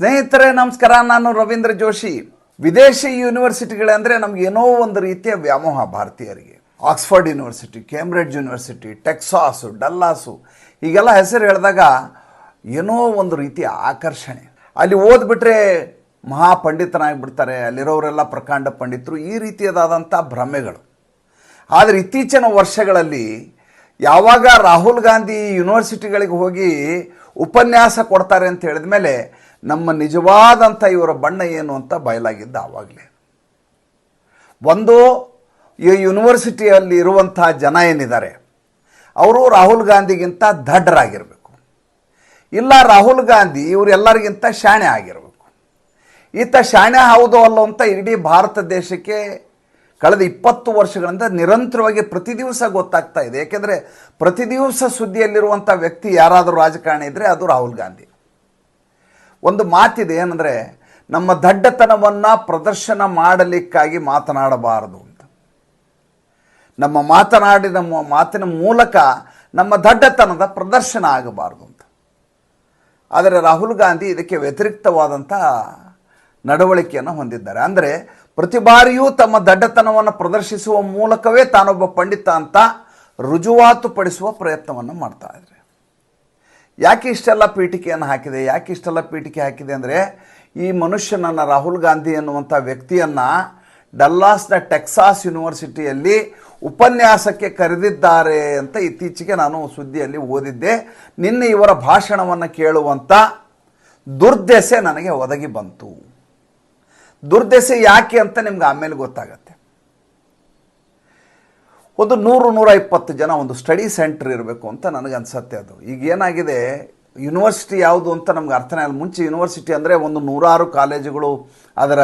ಸ್ನೇಹಿತರೆ, ನಮಸ್ಕಾರ. ನಾನು ರವೀಂದ್ರ ಜೋಶಿ. ವಿದೇಶಿ ಯೂನಿವರ್ಸಿಟಿಗಳಂದರೆ ನಮ್ಗೆ ಏನೋ ಒಂದು ರೀತಿಯ ವ್ಯಾಮೋಹ ಭಾರತೀಯರಿಗೆ. Oxford university, Cambridge university, Texas, Dallas ಹೀಗೆಲ್ಲ ಹೆಸರು ಹೇಳಿದಾಗ ಏನೋ ಒಂದು ರೀತಿಯ ಆಕರ್ಷಣೆ. ಅಲ್ಲಿ ಓದ್ಬಿಟ್ರೆ ಮಹಾಪಂಡಿತನಾಗಿಬಿಡ್ತಾರೆ. ಅಲ್ಲಿರೋರೆಲ್ಲ ಪ್ರಕಾಂಡ ಪಂಡಿತರು, ಈ ರೀತಿಯದಾದಂಥ ಭ್ರಮೆಗಳು. ಆದರೆ ಇತ್ತೀಚಿನ ವರ್ಷಗಳಲ್ಲಿ ಯಾವಾಗ ರಾಹುಲ್ ಗಾಂಧಿ ಯೂನಿವರ್ಸಿಟಿಗಳಿಗೆ ಹೋಗಿ ಉಪನ್ಯಾಸ ಕೊಡ್ತಾರೆ ಅಂತ ಹೇಳಿದ ಮೇಲೆ ನಮ್ಮ ನಿಜವಾದಂಥ ಇವರ ಬಣ್ಣ ಏನು ಅಂತ ಬಯಲಾಗಿದ್ದ ಆವಾಗಲೇ. ಒಂದು, ಈ ಯೂನಿವರ್ಸಿಟಿಯಲ್ಲಿ ಇರುವಂಥ ಜನ ಏನಿದ್ದಾರೆ, ಅವರು ರಾಹುಲ್ ಗಾಂಧಿಗಿಂತ ದಡ್ಡರಾಗಿರಬೇಕು. ಇಲ್ಲ, ರಾಹುಲ್ ಗಾಂಧಿ ಇವರೆಲ್ಲರಿಗಿಂತ ಶಾಣೆ ಆಗಿರಬೇಕು. ಈತ ಶಾಣೆ ಹೌದು ಅಲ್ಲೋ ಅಂತ ಇಡೀ ಭಾರತ ದೇಶಕ್ಕೆ ಕಳೆದ ಇಪ್ಪತ್ತು ವರ್ಷಗಳಿಂದ ನಿರಂತರವಾಗಿ ಪ್ರತಿ ದಿವಸ ಗೊತ್ತಾಗ್ತಾ ಇದೆ. ಏಕೆಂದರೆ ಪ್ರತಿ ದಿವಸ ಸುದ್ದಿಯಲ್ಲಿರುವಂಥ ವ್ಯಕ್ತಿ ಯಾರಾದರೂ ರಾಜಕಾರಣಿ ಇದ್ದರೆ ಅದು ರಾಹುಲ್ ಗಾಂಧಿ. ಒಂದು ಮಾತಿದೆ ಏನಂದರೆ, ನಮ್ಮ ದಡ್ಡತನವನ್ನು ಪ್ರದರ್ಶನ ಮಾಡಲಿಕ್ಕಾಗಿ ಮಾತನಾಡಬಾರದು ಅಂತ. ನಮ್ಮ ಮಾತನಾಡಿದ ಮಾತಿನ ಮೂಲಕ ನಮ್ಮ ದಡ್ಡತನದ ಪ್ರದರ್ಶನ ಆಗಬಾರದು ಅಂತ. ಆದರೆ ರಾಹುಲ್ ಗಾಂಧಿ ಇದಕ್ಕೆ ವ್ಯತಿರಿಕ್ತವಾದಂಥ ನಡವಳಿಕೆಯನ್ನು ಹೊಂದಿದ್ದಾರೆ. ಅಂದರೆ ಪ್ರತಿ ಬಾರಿಯೂ ತಮ್ಮ ದಡ್ಡತನವನ್ನು ಪ್ರದರ್ಶಿಸುವ ಮೂಲಕವೇ ತಾನೊಬ್ಬ ಪಂಡಿತ ಅಂತ ರುಜುವಾತುಪಡಿಸುವ ಪ್ರಯತ್ನವನ್ನು ಮಾಡ್ತಾ ಇದ್ದಾರೆ. ಯಾಕೆ ಇಷ್ಟೆಲ್ಲ ಪೀಠಿಕೆಯನ್ನು ಹಾಕಿದೆ? ಯಾಕೆ ಇಷ್ಟೆಲ್ಲ ಪೀಠಿಕೆ ಹಾಕಿದೆ ಅಂದರೆ ಈ ಮನುಷ್ಯನನ್ನು ರಾಹುಲ್ ಗಾಂಧಿ ಅನ್ನುವಂಥ ವ್ಯಕ್ತಿಯನ್ನು ಡಲ್ಲಾಸ್ನ ಟೆಕ್ಸಾಸ್ ಯೂನಿವರ್ಸಿಟಿಯಲ್ಲಿ ಉಪನ್ಯಾಸಕ್ಕೆ ಕರೆದಿದ್ದಾರೆ ಅಂತ ಇತ್ತೀಚೆಗೆ ನಾನು ಸುದ್ದಿಯಲ್ಲಿ ಓದಿದ್ದೆ. ನಿನ್ನೆ ಇವರ ಭಾಷಣವನ್ನು ಕೇಳುವಂಥ ದುರ್ದೆಸೆ ನನಗೆ ಒದಗಿ ಬಂತು. ದುರ್ದೆಸೆ ಯಾಕೆ ಅಂತ ನಿಮ್ಗೆ ಆಮೇಲೆ ಗೊತ್ತಾಗತ್ತೆ. ಒಂದು ನೂರು ನೂರ ಇಪ್ಪತ್ತು ಜನ ಒಂದು ಸ್ಟಡಿ ಸೆಂಟರ್ ಇರಬೇಕು ಅಂತ ನನಗೆ ಅನ್ಸತ್ತೆ ಅದು. ಈಗ ಏನಾಗಿದೆ, ಯೂನಿವರ್ಸಿಟಿ ಯಾವುದು ಅಂತ ನಮ್ಗೆ ಅರ್ಥನೇ ಆಗಲ್ಲ ಮುಂಚೆ ಯೂನಿವರ್ಸಿಟಿ ಅಂದರೆ ಒಂದು ನೂರಾರು ಕಾಲೇಜುಗಳು ಅದರ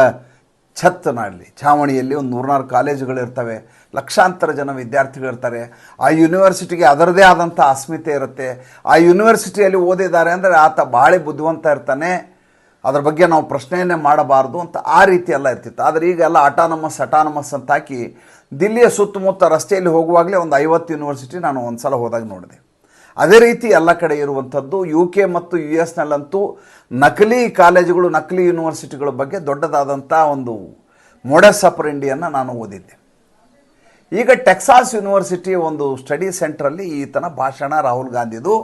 ಛತ್ತನಲ್ಲಿ ಛಾವಣಿಯಲ್ಲಿ ಒಂದು ನೂರಾರು ಕಾಲೇಜುಗಳಿರ್ತವೆ ಲಕ್ಷಾಂತರ ಜನ ವಿದ್ಯಾರ್ಥಿಗಳಿರ್ತಾರೆ ಆ ಯೂನಿವರ್ಸಿಟಿಗೆ ಅದರದೇ ಆದಂಥ ಅಸ್ಮಿತೆ ಇರುತ್ತೆ. ಆ ಯೂನಿವರ್ಸಿಟಿಯಲ್ಲಿ ಓದಿದ್ದಾರೆ ಅಂದರೆ ಆತ ಭಾಳ ಬುದ್ಧಿವಂತ ಇರ್ತಾನೆ. ಅದ್ರ ಬಗ್ಗೆ ನಾವು ಪ್ರಶ್ನೆಯನ್ನೇ ಮಾಡಬಾರ್ದು ಅಂತ ಆ ರೀತಿ ಎಲ್ಲ ಇರ್ತಿತ್ತು. ಆದರೆ ಈಗ ಎಲ್ಲ ಅಟಾನಮಸ್ ಅಟಾನಮಸ್ ಅಂತ ಹಾಕಿ ದಿಲ್ಲಿಯ ಸುತ್ತಮುತ್ತ ರಸ್ತೆಯಲ್ಲಿ ಹೋಗುವಾಗಲೇ ಒಂದು ಐವತ್ತು ಯೂನಿವರ್ಸಿಟಿ ನಾನು ಒಂದು ಸಲ ಹೋದಾಗ ನೋಡಿದೆ. ಅದೇ ರೀತಿ ಎಲ್ಲ ಕಡೆ ಇರುವಂಥದ್ದು ಯು ಕೆ ಮತ್ತು ಯು ಎಸ್ನಲ್ಲಂತೂ ನಕಲಿ ಕಾಲೇಜುಗಳು, ನಕಲಿ ಯೂನಿವರ್ಸಿಟಿಗಳ ಬಗ್ಗೆ ದೊಡ್ಡದಾದಂಥ ಒಂದು ಮೊಡಸ್ ಇಂಡಿಯನ್ನು ನಾನು ಓದಿದ್ದೆ. ಈಗ ಟೆಕ್ಸಾಸ್ ಯೂನಿವರ್ಸಿಟಿ ಒಂದು ಸ್ಟಡಿ ಸೆಂಟ್ರಲ್ಲಿ ಈತನ ಭಾಷಣ ರಾಹುಲ್ ಗಾಂಧಿದು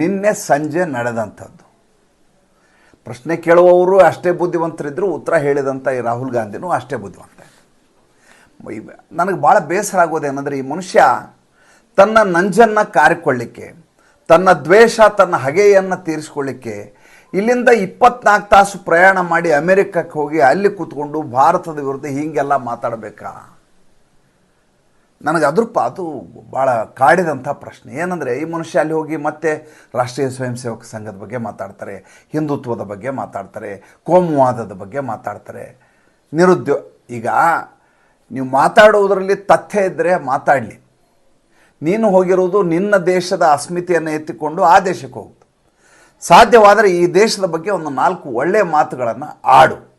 ನಿನ್ನೆ ಸಂಜೆ ನಡೆದಂಥದ್ದು. ಪ್ರಶ್ನೆ ಕೇಳುವವರು ಅಷ್ಟೇ ಬುದ್ಧಿವಂತರಿದ್ದರು ಉತ್ತರ ಹೇಳಿದಂಥ ಈ ರಾಹುಲ್ ಗಾಂಧಿನೂ ಅಷ್ಟೇ ಬುದ್ಧಿವಂತ. ನನಗೆ ಭಾಳ ಬೇಸರ ಆಗೋದೇನೆಂದರೆ ಈ ಮನುಷ್ಯ ತನ್ನ ನಂಜನ್ನು ಕಾರಿಕೊಳ್ಳಿಕ್ಕೆ, ತನ್ನ ದ್ವೇಷ, ತನ್ನ ಹಗೆಯನ್ನು ತೀರಿಸ್ಕೊಳ್ಳಿಕ್ಕೆ ಇಲ್ಲಿಂದ ಇಪ್ಪತ್ನಾಲ್ಕು ತಾಸು ಪ್ರಯಾಣ ಮಾಡಿ ಅಮೆರಿಕಕ್ಕೆ ಹೋಗಿ ಅಲ್ಲಿ ಕೂತ್ಕೊಂಡು ಭಾರತದ ವಿರುದ್ಧ ಹೀಗೆಲ್ಲ ಮಾತಾಡಬೇಕಾ? ನನಗೆ ಅದ್ರ ಅದು ಭಾಳ ಕಾಡಿದಂಥ ಪ್ರಶ್ನೆ. ಏನಂದರೆ, ಈ ಮನುಷ್ಯ ಅಲ್ಲಿ ಹೋಗಿ ಮತ್ತೆ ರಾಷ್ಟ್ರೀಯ ಸ್ವಯಂ ಸೇವಕ ಸಂಘದ ಬಗ್ಗೆ ಮಾತಾಡ್ತಾರೆ, ಹಿಂದುತ್ವದ ಬಗ್ಗೆ ಮಾತಾಡ್ತಾರೆ, ಕೋಮುವಾದದ ಬಗ್ಗೆ ಮಾತಾಡ್ತಾರೆ. ನಿರುದ್ಯೋಗ ಈಗ ನೀವು ಮಾತಾಡುವುದರಲ್ಲಿ ತಥ್ಯ ಇದ್ದರೆ ಮಾತಾಡಲಿ. ನೀನು ಹೋಗಿರುವುದು ನಿನ್ನ ದೇಶದ ಅಸ್ಮಿತೆಯನ್ನು ಎತ್ತಿಕೊಂಡು ಆ ದೇಶಕ್ಕೆ ಹೋಗುದು ಸಾಧ್ಯವಾದರೆ ಈ ದೇಶದ ಬಗ್ಗೆ ಒಂದು ನಾಲ್ಕು ಒಳ್ಳೆಯ ಮಾತುಗಳನ್ನು ಆಡು.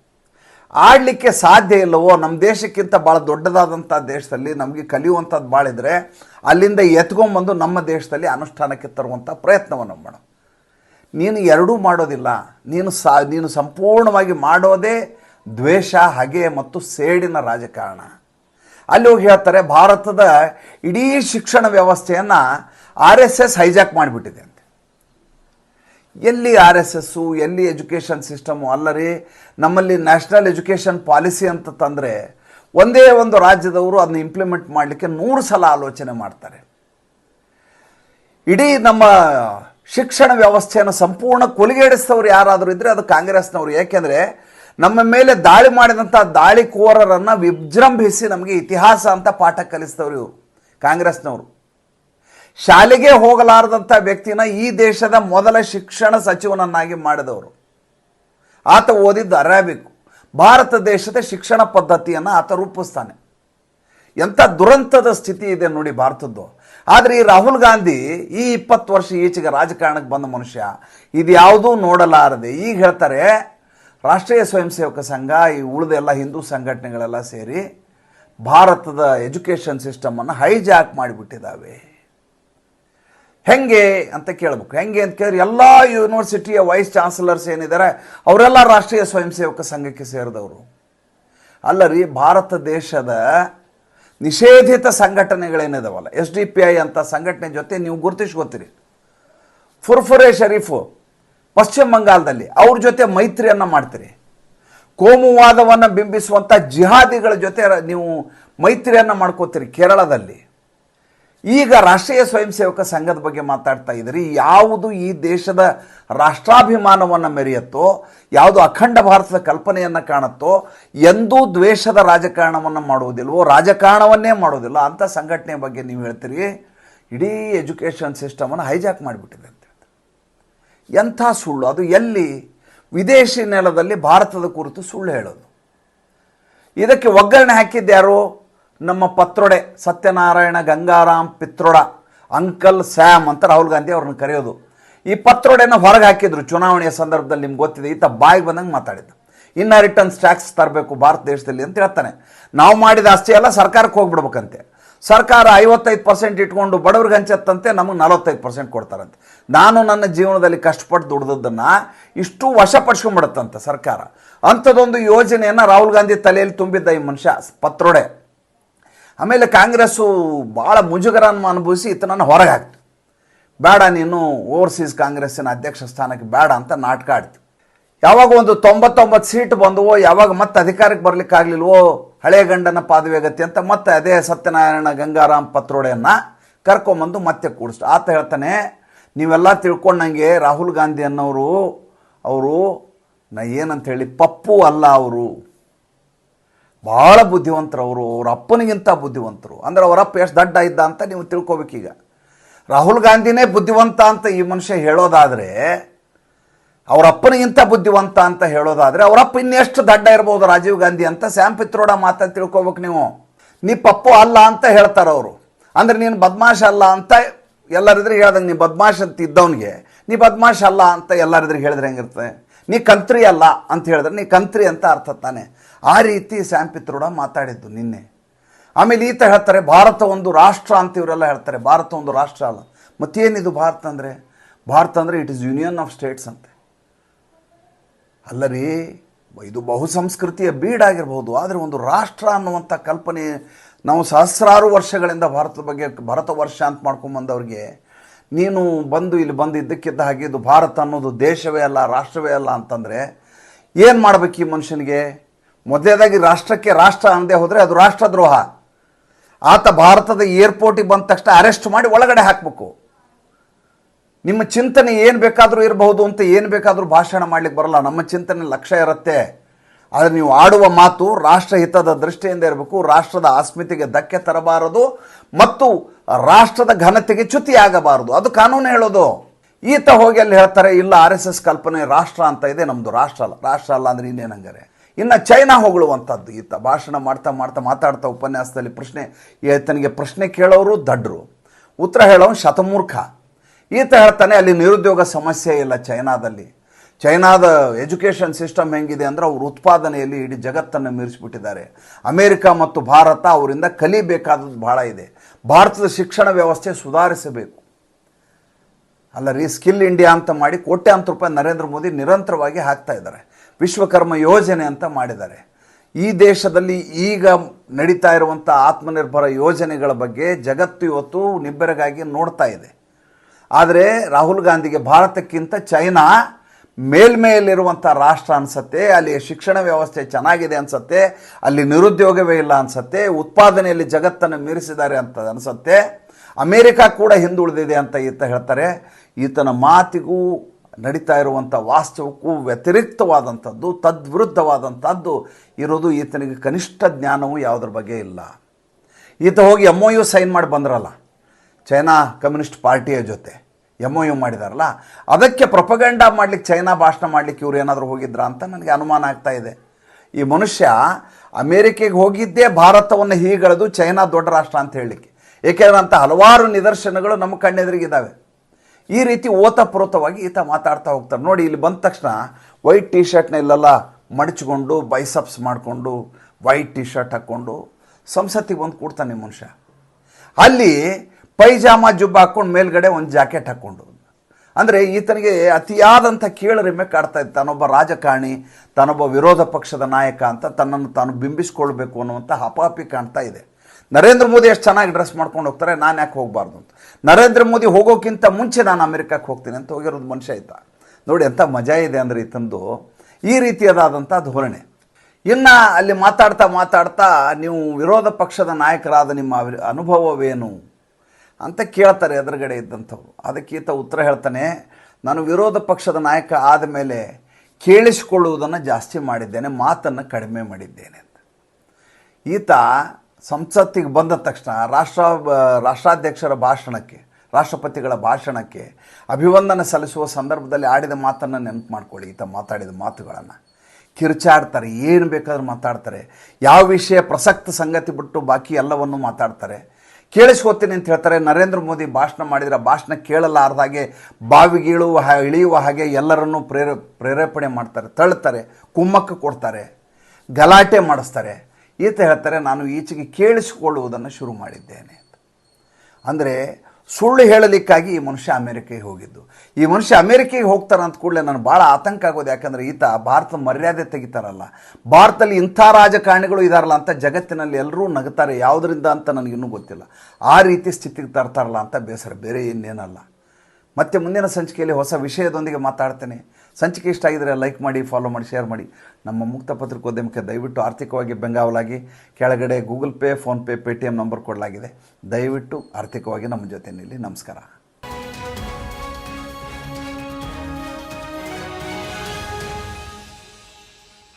ಆಡಲಿಕ್ಕೆ ಸಾಧ್ಯ ಇಲ್ಲವೋ ನಮ್ಮ ದೇಶಕ್ಕಿಂತ ಭಾಳ ದೊಡ್ಡದಾದಂಥ ದೇಶದಲ್ಲಿ ನಮಗೆ ಕಲಿಯುವಂಥದ್ದು ಭಾಳ ಇದ್ದರೆ ಅಲ್ಲಿಂದ ಎತ್ಕೊಂಬಂದು ನಮ್ಮ ದೇಶದಲ್ಲಿ ಅನುಷ್ಠಾನಕ್ಕೆ ತರುವಂಥ ಪ್ರಯತ್ನವನ್ನು ಮಾಡು ನೀನು ಎರಡೂ ಮಾಡೋದಿಲ್ಲ. ನೀನು ಸಾ, ನೀನು ಸಂಪೂರ್ಣವಾಗಿ ಮಾಡೋದೇ ದ್ವೇಷ, ಹಗೆ ಮತ್ತು ಸೇಡಿನ ರಾಜಕಾರಣ. ಅಲ್ಲಿ ಹೋಗಿ ಹೇಳ್ತಾರೆ, ಭಾರತದ ಇಡೀ ಶಿಕ್ಷಣ ವ್ಯವಸ್ಥೆಯನ್ನು ಆರ್ ಎಸ್ ಎಸ್ ಹೈಜಾಕ್ ಮಾಡಿಬಿಟ್ಟಿದೆ ಎಲ್ಲಿ ಆರ್ ಎಸ್ ಎಸ್ಸು, ಎಲ್ಲಿ ಎಜುಕೇಷನ್ ಸಿಸ್ಟಮು ಅಲ್ಲರಿ, ನಮ್ಮಲ್ಲಿ ನ್ಯಾಷನಲ್ ಎಜುಕೇಷನ್ ಪಾಲಿಸಿ ಅಂತ ತಂದರೆ ಒಂದೇ ಒಂದು ರಾಜ್ಯದವರು ಅದನ್ನ ಇಂಪ್ಲಿಮೆಂಟ್ ಮಾಡಲಿಕ್ಕೆ ನೂರು ಸಲ ಆಲೋಚನೆ ಮಾಡ್ತಾರೆ. ಇಡೀ ನಮ್ಮ ಶಿಕ್ಷಣ ವ್ಯವಸ್ಥೆಯನ್ನು ಸಂಪೂರ್ಣ ಕೊಲಿಗೇಡಿಸಿದವರು ಯಾರಾದರೂ ಇದ್ದರೆ ಅದು ಕಾಂಗ್ರೆಸ್ನವರು. ಏಕೆಂದರೆ ನಮ್ಮ ಮೇಲೆ ದಾಳಿ ಮಾಡಿದಂಥ ದಾಳಿಕೋರರನ್ನು ವಿಜೃಂಭಿಸಿ ನಮಗೆ ಇತಿಹಾಸ ಅಂತ ಪಾಠ ಕಲಿಸಿದವರು ಇವರು, ಕಾಂಗ್ರೆಸ್ನವರು. ಶಾಲೆಗೆ ಹೋಗಲಾರದಂಥ ವ್ಯಕ್ತಿನ ಈ ದೇಶದ ಮೊದಲ ಶಿಕ್ಷಣ ಸಚಿವನನ್ನಾಗಿ ಮಾಡಿದವರು. ಆತ ಓದಿದ್ದು ಅರಾಬಿಕ್, ಭಾರತ ದೇಶದ ಶಿಕ್ಷಣ ಪದ್ಧತಿಯನ್ನು ಆತ ರೂಪಿಸ್ತಾನೆ. ಎಂಥ ದುರಂತದ ಸ್ಥಿತಿ ಇದೆ ನೋಡಿ ಭಾರತದ್ದು. ಆದರೆ ಈ ರಾಹುಲ್ ಗಾಂಧಿ ಈ ಇಪ್ಪತ್ತು ವರ್ಷ ಈಚೆಗೆ ರಾಜಕಾರಣಕ್ಕೆ ಬಂದ ಮನುಷ್ಯ, ಇದು ಯಾವುದೂ ನೋಡಲಾರದೆ. ಈಗ ಹೇಳ್ತಾರೆ, ರಾಷ್ಟ್ರೀಯ ಸ್ವಯಂ ಸೇವಕ ಸಂಘ, ಈ ಉಳಿದೆಲ್ಲ ಹಿಂದೂ ಸಂಘಟನೆಗಳೆಲ್ಲ ಸೇರಿ ಭಾರತದ ಎಜುಕೇಷನ್ ಸಿಸ್ಟಮನ್ನು ಹೈಜಾಕ್ ಮಾಡಿಬಿಟ್ಟಿದ್ದಾವೆ. ಹೆಂಗೆ ಅಂತ ಕೇಳಬೇಕು. ಹೆಂಗೆ ಅಂತ ಕೇಳಿದ್ರೆ ಎಲ್ಲ ಯೂನಿವರ್ಸಿಟಿಯ ವೈಸ್ ಚಾನ್ಸಲರ್ಸ್ ಏನಿದ್ದಾರೆ ಅವರೆಲ್ಲ ರಾಷ್ಟ್ರೀಯ ಸ್ವಯಂ ಸೇವಕ ಸಂಘಕ್ಕೆ ಸೇರಿದವರು. ಅಲ್ಲ ರೀ ಭಾರತ ದೇಶದ ನಿಷೇಧಿತ ಸಂಘಟನೆಗಳೇನಿದಾವಲ್ಲ ಎಸ್ ಡಿ ಪಿ ಐ ಅಂತ ಸಂಘಟನೆ ಜೊತೆ ನೀವು ಗುರುತಿಸ್ಕೋತೀರಿ. ಫುರ್ಫುರೆ ಶರೀಫು, ಪಶ್ಚಿಮ ಬಂಗಾಳದಲ್ಲಿ ಅವ್ರ ಜೊತೆ ಮೈತ್ರಿಯನ್ನು ಮಾಡ್ತೀರಿ. ಕೋಮುವಾದವನ್ನು ಬಿಂಬಿಸುವಂಥ ಜಿಹಾದಿಗಳ ಜೊತೆ ನೀವು ಮೈತ್ರಿಯನ್ನು ಮಾಡ್ಕೋತೀರಿ ಕೇರಳದಲ್ಲಿ. ಈಗ ರಾಷ್ಟ್ರೀಯ ಸ್ವಯಂ ಸೇವಕ ಸಂಘದ ಬಗ್ಗೆ ಮಾತಾಡ್ತಾ ಇದ್ದೀರಿ. ಯಾವುದು ಈ ದೇಶದ ರಾಷ್ಟ್ರಾಭಿಮಾನವನ್ನು ಮೆರೆಯುತ್ತೋ, ಯಾವುದು ಅಖಂಡ ಭಾರತದ ಕಲ್ಪನೆಯನ್ನು ಕಾಣುತ್ತೋ, ಎಂದೂ ದ್ವೇಷದ ರಾಜಕಾರಣವನ್ನು ಮಾಡುವುದಿಲ್ವೋ, ರಾಜಕಾರಣವನ್ನೇ ಮಾಡೋದಿಲ್ಲ ಅಂಥ ಸಂಘಟನೆ ಬಗ್ಗೆ ನೀವು ಹೇಳ್ತೀರಿ. ಇಡೀ ಎಜುಕೇಷನ್ ಸಿಸ್ಟಮನ್ನು ಹೈಜಾಕ್ ಮಾಡಿಬಿಟ್ಟಿದೆ ಅಂತ ಎಂಥ ಸುಳ್ಳು? ಅದು ಎಲ್ಲಿ? ವಿದೇಶಿ ನೆಲದಲ್ಲಿ ಭಾರತದ ಕುರಿತು ಸುಳ್ಳು ಹೇಳೋದು. ಇದಕ್ಕೆ ಒಗ್ಗರಣೆ ಹಾಕಿದ್ಯಾರು ನಮ್ಮ ಪತ್ರೊಡೆ ಸತ್ಯನಾರಾಯಣ ಗಂಗಾರಾಮ್ ಪಿತ್ರೊಡ, ಅಂಕಲ್ ಸ್ಯಾಮ್ ಅಂತ ರಾಹುಲ್ ಗಾಂಧಿ ಅವ್ರನ್ನ ಕರೆಯೋದು. ಈ ಪತ್ರೊಡೆನ ಹೊರಗೆ ಹಾಕಿದ್ರು ಚುನಾವಣೆಯ ಸಂದರ್ಭದಲ್ಲಿ ನಿಮ್ಗೆ ಗೊತ್ತಿದೆ, ಈತ ಬಾಯಿಗೆ ಬಂದಂಗೆ ಮಾತಾಡಿದ್ದು. ಇನ್ನ ರಿಟರ್ನ್ಸ್ ಟ್ಯಾಕ್ಸ್ ತರಬೇಕು ಭಾರತ ದೇಶದಲ್ಲಿ ಅಂತ ಹೇಳ್ತಾನೆ. ನಾವು ಮಾಡಿದ ಅಷ್ಟೇ ಎಲ್ಲ ಸರ್ಕಾರಕ್ಕೆ ಹೋಗ್ಬಿಡ್ಬೇಕಂತೆ. ಸರ್ಕಾರ ಐವತ್ತೈದು ಪರ್ಸೆಂಟ್ ಇಟ್ಕೊಂಡು ಬಡವ್ರಿಗೆ ಹಂಚತ್ತಂತೆ, ನಮಗೆ ನಲವತ್ತೈದು ಪರ್ಸೆಂಟ್ ಕೊಡ್ತಾರಂತೆ. ನಾನು ನನ್ನ ಜೀವನದಲ್ಲಿ ಕಷ್ಟಪಟ್ಟು ದುಡ್ದದ್ದನ್ನು ಇಷ್ಟು ವಶಪಡಿಸ್ಕೊಂಡ್ಬಿಡುತ್ತಂತೆ ಸರ್ಕಾರ. ಅಂಥದ್ದೊಂದು ಯೋಜನೆಯನ್ನು ರಾಹುಲ್ ಗಾಂಧಿ ತಲೆಯಲ್ಲಿ ತುಂಬಿದ್ದ ಈ ಮನುಷ್ಯ, ಪತ್ರೊಡೆ. ಆಮೇಲೆ ಕಾಂಗ್ರೆಸ್ಸು ಭಾಳ ಮುಜುಗರನ್ನು ಅನುಭವಿಸಿ ಈತನನ್ನು ಹೊರಗೆ ಹಾಕ್ತು. ಬೇಡ ನೀನು ಓವರ್ಸೀಸ್ ಕಾಂಗ್ರೆಸ್ಸಿನ ಅಧ್ಯಕ್ಷ ಸ್ಥಾನಕ್ಕೆ ಬೇಡ ಅಂತ ನಾಟಕ ಆಡ್ತು. ಯಾವಾಗ ಒಂದು ತೊಂಬತ್ತೊಂಬತ್ತು ಸೀಟ್ ಬಂದವೋ, ಯಾವಾಗ ಮತ್ತೆ ಅಧಿಕಾರಕ್ಕೆ ಬರಲಿಕ್ಕಾಗಲಿಲ್ವೋ, ಹಳೆ ಗಂಡನ ಪಾದವೇಗತಿ ಅಂತ ಮತ್ತೆ ಅದೇ ಸತ್ಯನಾರಾಯಣ ಗಂಗಾರಾಮ್ ಪತ್ರೋಡೆಯನ್ನು ಕರ್ಕೊಂಬಂದು ಮತ್ತೆ ಕೂಡಿಸ್ತು. ಆತ ಹೇಳ್ತಾನೆ, ನೀವೆಲ್ಲ ತಿಳ್ಕೊಂಡಂಗೆ ರಾಹುಲ್ ಗಾಂಧಿ ಅನ್ನೋರು, ಅವರು ನಾ ಏನಂತ ಹೇಳಿ ಪಪ್ಪು ಅಲ್ಲ ಅವರು. ಭಾಳ ಬುದ್ಧಿವಂತರು ಅವರು, ಅವ್ರ ಅಪ್ಪನಿಗಿಂತ ಬುದ್ಧಿವಂತರು. ಅಂದ್ರೆ ಅವರಪ್ಪ ಎಷ್ಟು ದಡ್ಡ ಇದ್ದ ಅಂತ ನೀವು ತಿಳ್ಕೊಬೇಕೀಗ. ರಾಹುಲ್ ಗಾಂಧಿನೇ ಬುದ್ಧಿವಂತ ಅಂತ ಈ ಮನುಷ್ಯ ಹೇಳೋದಾದರೆ, ಅವರ ಅಪ್ಪನಿಗಿಂತ ಬುದ್ಧಿವಂತ ಅಂತ ಹೇಳೋದಾದರೆ ಅವರಪ್ಪ ಇನ್ನೆಷ್ಟು ದಡ್ಡ ಇರ್ಬೋದು ರಾಜೀವ್ ಗಾಂಧಿ ಅಂತ? ಸ್ಯಾಮ್ ಪಿತ್ರೋಡ ಮಾತ ತಿಳ್ಕೊಬೇಕು ನೀವು. ನೀ ಪಪ್ಪು ಅಲ್ಲ ಅಂತ ಹೇಳ್ತಾರೆ ಅವರು. ಅಂದ್ರೆ ನೀನು ಬದ್ಮಾಶ್ ಅಲ್ಲ ಅಂತ ಎಲ್ಲರಿದ್ರೆ ಹೇಳ್ದಂಗೆ ನೀ ಬದ್ಮಾಶ್ ಅಂತ ಇದ್ದವನಿಗೆ, ನೀ ಬದ್ಮಾಶ್ ಅಲ್ಲ ಅಂತ ಎಲ್ಲರಿದ್ರೆ ಹೇಳಿದ್ರೆ ಹೆಂಗಿರ್ತದೆ? ನೀ ಕಂತ್ರಿ ಅಲ್ಲ ಅಂತ ಹೇಳಿದ್ರೆ ನೀ ಕಂತ್ರಿ ಅಂತ ಅರ್ಥ ತಾನೆ. ಆ ರೀತಿ ಸ್ಯಾಮ್ ಪಿತ್ರೋಡ ಮಾತಾಡಿದ್ದು ನಿನ್ನೆ. ಆಮೇಲೆ ಈತ ಹೇಳ್ತಾರೆ, ಭಾರತ ಒಂದು ರಾಷ್ಟ್ರ ಅಂತ ಇವರೆಲ್ಲ ಹೇಳ್ತಾರೆ. ಭಾರತ ಒಂದು ರಾಷ್ಟ್ರ ಅಲ್ಲ. ಮತ್ತೇನಿದು ಭಾರತ ಅಂದರೆ? ಭಾರತ ಅಂದರೆ it is union of states ಅಂತೆ. ಅಲ್ಲ ರೀ ಇದು ಬಹುಸಂಸ್ಕೃತಿಯ ಬೀಡಾಗಿರ್ಬೋದು ಆದರೆ ಒಂದು ರಾಷ್ಟ್ರ ಅನ್ನುವಂಥ ಕಲ್ಪನೆ ನಾವು ಸಹಸ್ರಾರು ವರ್ಷಗಳಿಂದ ಭಾರತದ ಬಗ್ಗೆ, ಭಾರತ ವರ್ಷ ಅಂತ ಮಾಡ್ಕೊಂಬಂದವ್ರಿಗೆ, ನೀನು ಬಂದು ಇಲ್ಲಿ ಬಂದು ಇದ್ದಕ್ಕಿದ್ದ ಹಾಗೆ ಇದು ಭಾರತ ಅನ್ನೋದು ದೇಶವೇ ಅಲ್ಲ, ರಾಷ್ಟ್ರವೇ ಅಲ್ಲ ಅಂತಂದರೆ, ಏನು ಮಾಡ್ಬೇಕು ಈ ಮನುಷ್ಯನಿಗೆ? ಮೊದಲೇದಾಗಿ ರಾಷ್ಟ್ರಕ್ಕೆ ರಾಷ್ಟ್ರ ಅಂದೇ ಹೋದರೆ ಅದು ರಾಷ್ಟ್ರದ್ರೋಹ. ಆತ ಭಾರತದ ಏರ್ಪೋರ್ಟಿಗೆ ಬಂದ ತಕ್ಷಣ ಅರೆಸ್ಟ್ ಮಾಡಿ ಒಳಗಡೆ ಹಾಕಬೇಕು. ನಿಮ್ಮ ಚಿಂತನೆ ಏನು ಬೇಕಾದರೂ ಇರಬಹುದು ಅಂತ ಏನು ಬೇಕಾದರೂ ಭಾಷಣ ಮಾಡಲಿಕ್ಕೆ ಬರಲ್ಲ. ನಮ್ಮ ಚಿಂತನೆ ಲಕ್ಷ್ಯ ಇರುತ್ತೆ. ಆದರೆ ನೀವು ಆಡುವ ಮಾತು ರಾಷ್ಟ್ರಹಿತದ ದೃಷ್ಟಿಯಿಂದ ಇರಬೇಕು. ರಾಷ್ಟ್ರದ ಅಸ್ಮಿತೆಗೆ ಧಕ್ಕೆ ತರಬಾರದು ಮತ್ತು ರಾಷ್ಟ್ರದ ಘನತೆಗೆ ಚ್ಯುತಿ ಆಗಬಾರದು ಅದು ಕಾನೂನು ಹೇಳೋದು. ಈತ ಹೋಗಿ ಅಲ್ಲಿ ಹೇಳ್ತಾರೆ, ಇಲ್ಲ ಆರ್ ಎಸ್ ಎಸ್ ಕಲ್ಪನೆ ರಾಷ್ಟ್ರ ಅಂತ ಇದೆ. ನಮ್ಮದು ರಾಷ್ಟ್ರ ಅಲ್ಲ. ರಾಷ್ಟ್ರ ಅಲ್ಲ ಅಂದ್ರೆ ಇನ್ನೇನಂಗಾರೆ? ಇನ್ನು ಚೈನಾ ಹೊಗಳುವಂಥದ್ದು ಈತ. ಭಾಷಣ ಮಾಡ್ತಾ ಮಾಡ್ತಾ ಮಾತಾಡ್ತಾ ಉಪನ್ಯಾಸದಲ್ಲಿ ಪ್ರಶ್ನೆ, ಈತನಿಗೆ ಪ್ರಶ್ನೆ ಕೇಳೋರು ದಡ್ರು. ಉತ್ತರ ಹೇಳೋನು ಶತಮೂರ್ಖ. ಈತ ಹೇಳ್ತಾನೆ, ಅಲ್ಲಿ ನಿರುದ್ಯೋಗ ಸಮಸ್ಯೆ ಇಲ್ಲ ಚೈನಾದಲ್ಲಿ. ಚೈನಾದ ಎಜುಕೇಷನ್ ಸಿಸ್ಟಮ್ ಹೆಂಗಿದೆ ಅಂದರೆ ಅವರು ಉತ್ಪಾದನೆಯಲ್ಲಿ ಇಡೀ ಜಗತ್ತನ್ನು ಮೀರಿಸಿಬಿಟ್ಟಿದ್ದಾರೆ. ಅಮೇರಿಕ ಮತ್ತು ಭಾರತ ಅವರಿಂದ ಕಲಿಬೇಕಾದದ್ದು ಭಾಳ ಇದೆ. ಭಾರತದ ಶಿಕ್ಷಣ ವ್ಯವಸ್ಥೆ ಸುಧಾರಿಸಬೇಕು. ಅಲ್ಲ ರೀ ಸ್ಕಿಲ್ ಇಂಡಿಯಾ ಅಂತ ಮಾಡಿ ಕೋಟ್ಯಾಂತರ ರೂಪಾಯಿ ನರೇಂದ್ರ ಮೋದಿ ನಿರಂತರವಾಗಿ ಹಾಕ್ತಾ ಇದ್ದಾರೆ. ವಿಶ್ವಕರ್ಮ ಯೋಜನೆ ಅಂತ ಮಾಡಿದ್ದಾರೆ. ಈ ದೇಶದಲ್ಲಿ ಈಗ ನಡೀತಾ ಇರುವಂಥ ಆತ್ಮನಿರ್ಭರ ಯೋಜನೆಗಳ ಬಗ್ಗೆ ಜಗತ್ತು ಇವತ್ತು ನಿಬ್ಬೆರಗಾಗಿ ನೋಡ್ತಾ ಇದೆ. ಆದರೆ ರಾಹುಲ್ ಗಾಂಧಿಗೆ ಭಾರತಕ್ಕಿಂತ ಚೈನಾ ಮೇಲ್ಮೆಯಲ್ಲಿರುವಂಥ ರಾಷ್ಟ್ರ ಅನ್ಸತ್ತೆ, ಅಲ್ಲಿ ಶಿಕ್ಷಣ ವ್ಯವಸ್ಥೆ ಚೆನ್ನಾಗಿದೆ ಅನ್ಸತ್ತೆ, ಅಲ್ಲಿ ನಿರುದ್ಯೋಗವೇ ಇಲ್ಲ ಅನ್ಸತ್ತೆ, ಉತ್ಪಾದನೆಯಲ್ಲಿ ಜಗತ್ತನ್ನು ಮೀರಿಸಿದ್ದಾರೆ ಅಂತ ಅನ್ಸತ್ತೆ. ಅಮೇರಿಕಾ ಕೂಡ ಹಿಂದುಳಿದಿದೆ ಅಂತ ಈತ ಹೇಳ್ತಾರೆ. ಈತನ ಮಾತಿಗೂ ನಡೀತಾ ಇರುವಂಥ ವಾಸ್ತವಕ್ಕೂ ವ್ಯತಿರಿಕ್ತವಾದಂಥದ್ದು, ತದ್ವಿರುದ್ಧವಾದಂಥದ್ದು ಇರೋದು ಈತನಿಗೆ ಕನಿಷ್ಠ ಜ್ಞಾನವೂ ಯಾವುದ್ರ ಬಗ್ಗೆ ಇಲ್ಲ. ಈತ ಹೋಗಿ ಎಂ ಒ ಯು ಸೈನ್ ಮಾಡಿ ಬಂದ್ರಲ್ಲ, ಚೈನಾ ಕಮ್ಯುನಿಸ್ಟ್ ಪಾರ್ಟಿಯ ಜೊತೆ ಎಂ ಒ ಯು ಮಾಡಿದಾರಲ್ಲ, ಅದಕ್ಕೆ ಪ್ರೊಪಗಂಡ ಮಾಡ್ಲಿಕ್ಕೆ, ಚೈನಾ ಭಾಷಣ ಮಾಡ್ಲಿಕ್ಕೆ ಇವ್ರು ಏನಾದರೂ ಹೋಗಿದ್ರ ಅಂತ ನನಗೆ ಅನುಮಾನ ಆಗ್ತಾ ಇದೆ. ಈ ಮನುಷ್ಯ ಅಮೇರಿಕೆಗೆ ಹೋಗಿದ್ದೇ ಭಾರತವನ್ನು ಹೀಗಳೆದು ಚೈನಾ ದೊಡ್ಡ ರಾಷ್ಟ್ರ ಅಂತ ಹೇಳಲಿಕ್ಕೆ ಏಕೆಂದ್ರೆ ಅಂತ ಹಲವಾರು ನಿದರ್ಶನಗಳು ನಮ್ಮ ಕಣ್ಣೆದುರಿಗಿದ್ದಾವೆ ಈ ರೀತಿ ಓತಪ್ರೋತವಾಗಿ ಈತ ಮಾತಾಡ್ತಾ ಹೋಗ್ತಾರೆ ನೋಡಿ, ಇಲ್ಲಿ ಬಂದ ತಕ್ಷಣ ವೈಟ್ ಟಿ ಶರ್ಟ್ನ ಇಲ್ಲೆಲ್ಲ ಮಡಚಿಕೊಂಡು ಬೈಸಪ್ಸ್ ಮಾಡಿಕೊಂಡು ವೈಟ್ ಟಿ ಶರ್ಟ್ ಹಾಕ್ಕೊಂಡು ಸಂಸತ್ತಿಗೆ ಬಂದು ಕೂಡ್ತಾನೆ ಮನುಷ್ಯ. ಅಲ್ಲಿ ಪೈಜಾಮ ಜುಬ್ಬ ಹಾಕ್ಕೊಂಡು ಮೇಲ್ಗಡೆ ಒಂದು ಜಾಕೆಟ್ ಹಾಕ್ಕೊಂಡು. ಅಂದರೆ ಈತನಿಗೆ ಅತಿಯಾದಂಥ ಕೀಳರಿಮೆ ಕಾಡ್ತಾ ಇತ್ತು. ತಾನೊಬ್ಬ ರಾಜಕಾರಣಿ ತಾನೊಬ್ಬ ವಿರೋಧ ಪಕ್ಷದ ನಾಯಕ ಅಂತ ತನ್ನನ್ನು ತಾನು ಬಿಂಬಿಸ್ಕೊಳ್ಬೇಕು ಅನ್ನುವಂಥ ಹಪಾಪಿ ಕಾಣ್ತಾ ಇದೆ. ನರೇಂದ್ರ ಮೋದಿ ಎಷ್ಟು ಚೆನ್ನಾಗಿ ಡ್ರೆಸ್ ಮಾಡ್ಕೊಂಡು ಹೋಗ್ತಾರೆ, ನಾನು ಯಾಕೆ ಹೋಗಬಾರ್ದು ಅಂತ. ನರೇಂದ್ರ ಮೋದಿ ಹೋಗೋಕ್ಕಿಂತ ಮುಂಚೆ ನಾನು ಅಮೆರಿಕಕ್ಕೆ ಹೋಗ್ತೀನಿ ಅಂತ ಹೋಗಿರೋದು ಮನುಷ್ಯ ಆಯ್ತಾ ನೋಡಿ ಎಂಥ ಮಜಾ ಇದೆ ಅಂದರೆ ಈತಂದು ಈ ರೀತಿಯಾದಂಥ ಧೋರಣೆ. ಇನ್ನು ಅಲ್ಲಿ ಮಾತಾಡ್ತಾ ಮಾತಾಡ್ತಾ ನೀವು ವಿರೋಧ ಪಕ್ಷದ ನಾಯಕರಾದ ನಿಮ್ಮ ಅನುಭವವೇನು ಅಂತ ಕೇಳ್ತಾರೆ ಎದುರುಗಡೆ ಇದ್ದಂಥವ್ರು. ಅದಕ್ಕೆ ಉತ್ತರ ಹೇಳ್ತಾನೆ, ನಾನು ವಿರೋಧ ಪಕ್ಷದ ನಾಯಕ ಆದ ಮೇಲೆ ಕೇಳಿಸಿಕೊಳ್ಳುವುದನ್ನು ಜಾಸ್ತಿ ಮಾಡಿದ್ದೇನೆ, ಮಾತನ್ನು ಕಡಿಮೆ ಮಾಡಿದ್ದೇನೆ ಅಂತ. ಈತ ಸಂಸತ್ತಿಗೆ ಬಂದ ತಕ್ಷಣ ರಾಷ್ಟ್ರ ರಾಷ್ಟ್ರಾಧ್ಯಕ್ಷರ ಭಾಷಣಕ್ಕೆ, ರಾಷ್ಟ್ರಪತಿಗಳ ಭಾಷಣಕ್ಕೆ ಅಭಿವಂದನೆ ಸಲ್ಲಿಸುವ ಸಂದರ್ಭದಲ್ಲಿ ಆಡಿದ ಮಾತನ್ನು ನೆನಪು ಮಾಡ್ಕೊಳ್ಳಿ. ಈತ ಮಾತಾಡಿದ ಮಾತುಗಳನ್ನು ಕಿರುಚಾಡ್ತಾರೆ. ಏನು ಬೇಕಾದ್ರೂ ಮಾತಾಡ್ತಾರೆ. ಯಾವ ವಿಷಯ ಪ್ರಸಕ್ತ ಸಂಗತಿ ಬಿಟ್ಟು ಬಾಕಿ ಎಲ್ಲವನ್ನು ಮಾತಾಡ್ತಾರೆ. ಕೇಳಿಸ್ಕೊತೀನಿ ಅಂತ ಹೇಳ್ತಾರೆ. ನರೇಂದ್ರ ಮೋದಿ ಭಾಷಣ ಮಾಡಿದರೆ ಭಾಷಣ ಕೇಳಲಾರ್ದಾಗೆ ಬಾವಿಗೀಳುವ ಹಾ, ಇಳಿಯುವ ಹಾಗೆ ಎಲ್ಲರನ್ನೂ ಪ್ರೇರ, ಪ್ರೇರೇಪಣೆ ಮಾಡ್ತಾರೆ, ತಳ್ತಾರೆ, ಕುಮ್ಮಕ್ಕ ಕೊಡ್ತಾರೆ, ಗಲಾಟೆ ಮಾಡಿಸ್ತಾರೆ. ಈತ ಹೇಳ್ತಾರೆ, ನಾನು ಈಚೆಗೆ ಕೇಳಿಸಿಕೊಳ್ಳುವುದನ್ನು ಶುರು ಮಾಡಿದ್ದೇನೆ ಅಂದರೆ ಸುಳ್ಳು ಹೇಳಲಿಕ್ಕಾಗಿ ಈ ಮನುಷ್ಯ ಅಮೇರಿಕೆಗೆ ಹೋಗಿದ್ದು. ಈ ಮನುಷ್ಯ ಅಮೇರಿಕೆಗೆ ಹೋಗ್ತಾನೆ ಅಂತ ಕೂಡಲೇ ನಾನು ಭಾಳ ಆತಂಕ ಆಗೋದು. ಯಾಕಂದರೆ ಈತ ಭಾರತದ ಮರ್ಯಾದೆ ತೆಗಿತಾರಲ್ಲ. ಭಾರತದಲ್ಲಿ ಇಂಥ ರಾಜಕಾರಣಿಗಳು ಇದಾರಲ್ಲ ಅಂತ ಜಗತ್ತಿನಲ್ಲಿ ಎಲ್ಲರೂ ನಗ್ತಾರೆ. ಯಾವುದರಿಂದ ಅಂತ ನನಗಿನ್ನೂ ಗೊತ್ತಿಲ್ಲ. ಆ ರೀತಿ ಸ್ಥಿತಿಗೆ ತರ್ತಾರಲ್ಲ ಅಂತ ಬೇಸರ. ಬೇರೆ ಇನ್ನೇನಲ್ಲ. ಮತ್ತೆ ಮುಂದಿನ ಸಂಚಿಕೆಯಲ್ಲಿ ಹೊಸ ವಿಷಯದೊಂದಿಗೆ ಮಾತಾಡ್ತೇನೆ. ಸಂಚಿಕೆ ಇಷ್ಟ ಆಗಿದರೆ ಲೈಕ್ ಮಾಡಿ ಫಾಲೋ ಮಾಡಿ ಶೇರ್ ಮಾಡಿ. ನಮ್ಮ ಮುಕ್ತ ಪತ್ರಿಕೋದ್ಯಮಕ್ಕೆ ದಯವಿಟ್ಟು ಆರ್ಥಿಕವಾಗಿ ಬೆಂಗಾವಲಾಗಿ, ಕೆಳಗಡೆ Google Pay PhonePe Paytm number ಕೊಡಲಾಗಿದೆ. ದಯವಿಟ್ಟು ಆರ್ಥಿಕವಾಗಿ ನಮ್ಮ ಜೊತೆ ನಿಲ್ಲಿ ನಮಸ್ಕಾರ.